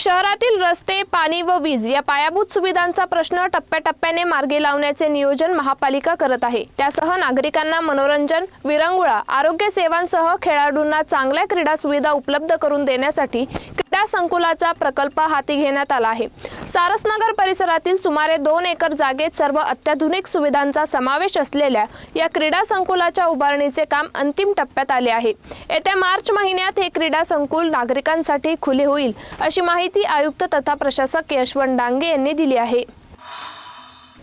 शहरातील रस्ते पाणी व वीज या पायाभूत सुविधांचा प्रश्न टप्प्याटप्प्याने मार्गी लावण्याचे नियोजन महापालिका करत आहे. त्यासह नागरिकांना मनोरंजन विरंगुळा आरोग्य सेवांसह खेळाडूंना चांगल्या क्रीडा सुविधा उपलब्ध करून देण्यासाठी संकुलाचा प्रकल्प हाती घेण्यात आला आहे. सारसनगर परिसरातील सुमारे दोन एकर जागेत सर्व अत्याधुनिक सुविधांचा समावेश असलेल्या या क्रीडा संकुलाच्या उभारणीचे काम अंतिम टप्प्यात आले आहे. येत्या मार्च महिन्यात हे क्रीडा संकुल नागरिकांसाठी खुले होईल अशी माहिती आयुक्त तथा प्रशासक यशवंत डांगे यांनी दिली आहे.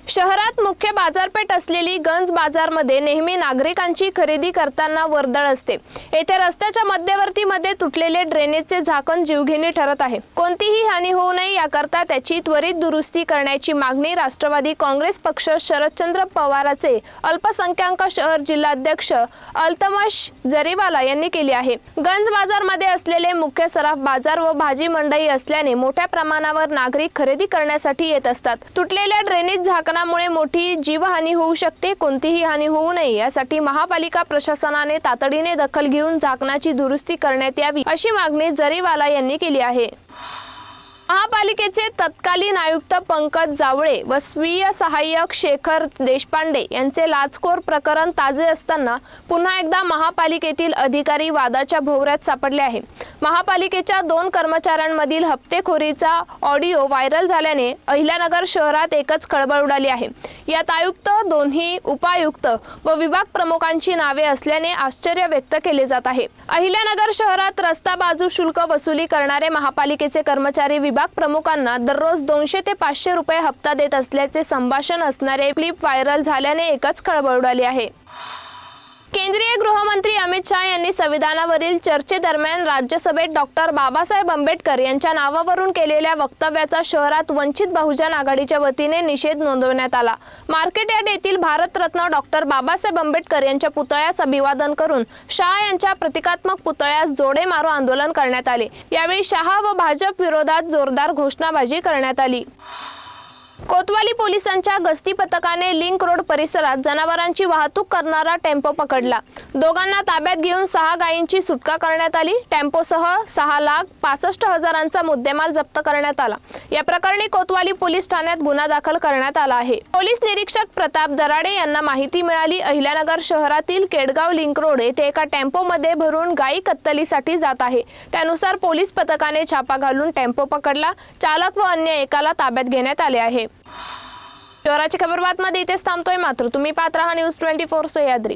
शहरात मुख्य बाजारपेठ असलेली गंज बाजारमध्ये नेहमी नागरिकांची खरेदी करताना वर्दळ असते. येथे रस्त्याच्या मध्यवर्तीमध्ये तुटलेले ड्रेनेजचे झाकण जीवघेणी ठरत आहे. कोणतीही हानी होऊ नये याकरता त्याची त्वरित दुरुस्ती करण्याची मागणी राष्ट्रवादी काँग्रेस पक्ष शरदचंद्र पवाराचे अल्पसंख्याक शहर जिल्हाध्यक्ष अल्तमश जरीवाला यांनी केली आहे. गंज बाजारमध्ये असलेले मुख्य सराफ बाजार व भाजी मंडई असल्याने मोठ्या प्रमाणावर नागरिक खरेदी करण्यासाठी येत असतात. तुटलेल्या ड्रेनेज झाकणामुळे मोठी जीवहानी होऊ शकते कोणतीही हानी होऊ नये. यासाठी महापालिका प्रशासनाने तातडीने दखल घेऊन झाकणाची दुरुस्ती करण्यात यावी अशी मागणी जरीवाला यांनी केली आहे. महापालिकेचे तत्कालीन आयुक्त पंकज जावळे व स्वीय सहाय्यक शेखर देशपांडे यांचे लाचखोर प्रकरण ताजे असताना पुन्हा एकदा महापालिकेतील अधिकारी वादाच्या भोवऱ्यात सापडले आहे. महापालिकेच्या दोन कर्मचाऱ्यांमधील हप्तेखोरीचा ऑडिओ व्हायरल झाल्याने अहिल्यानगर शहरात एकच खळबळ उडाली आहे. यात आयुक्त दोन्ही उपायुक्त व विभाग प्रमुखांची नावे असल्याने आश्चर्य व्यक्त केले जात आहे. अहिल्यानगर शहरात रस्ता बाजू शुल्क वसुली करणारे महापालिकेचे कर्मचारी विभाग प्रमुखांना दररोज दोनशे ते पाचशे रुपये हप्ता देत असल्याचे संभाषण असणारे क्लिप व्हायरल झाल्याने एकच खळबळ उडाली आहे. केंद्रीय गृहमंत्री अमित शहा यांनी संविधानावरील चर्चेदरम्यान राज्यसभेत डॉक्टर बाबासाहेब आंबेडकर यांच्या नावावरून केलेल्या वक्तव्याचा शहरात वंचित बहुजन आघाडीच्या वतीने निषेध नोंदवण्यात आला. मार्केट यार्ड येथील भारतरत्न डॉक्टर बाबासाहेब आंबेडकर यांच्या पुतळ्यास अभिवादन करून शहा यांच्या प्रतिकात्मक पुतळ्यास जोडे मारो आंदोलन करण्यात आले. यावेळी शहा व भाजप विरोधात जोरदार घोषणाबाजी करण्यात आली. कोतवाली पोलिसांच्या गस्ती पथकाने लिंक रोड परिसरात जनावरांची वाहतूक करणारा टेम्पो पकडला. दोघांना ताब्यात घेऊन सहा गायींची सुटका करण्यात आली. टेम्पोसह सहा लाख पासष्ट हजारांचा मुद्देमाल जप्त करण्यात आला. या प्रकरणी कोतवाली पोलीस ठाण्यात गुन्हा दाखल करण्यात आला आहे. पोलीस निरीक्षक प्रताप दराडे यांना माहिती मिळाली. अहिल्यानगर शहरातील केडगाव लिंक रोड येथे एका टेम्पोमध्ये भरून गायी कत्तलीसाठी जात आहे. त्यानुसार पोलीस पथकाने छापा घालून टेम्पो पकडला. चालक व अन्य एकाला ताब्यात घेण्यात आले आहे. शहराची खबर बातमध्ये इथेच थांबतोय मात्र तुम्ही पात्र हा न्यूज ट्वेंटी फोर सह्याद्री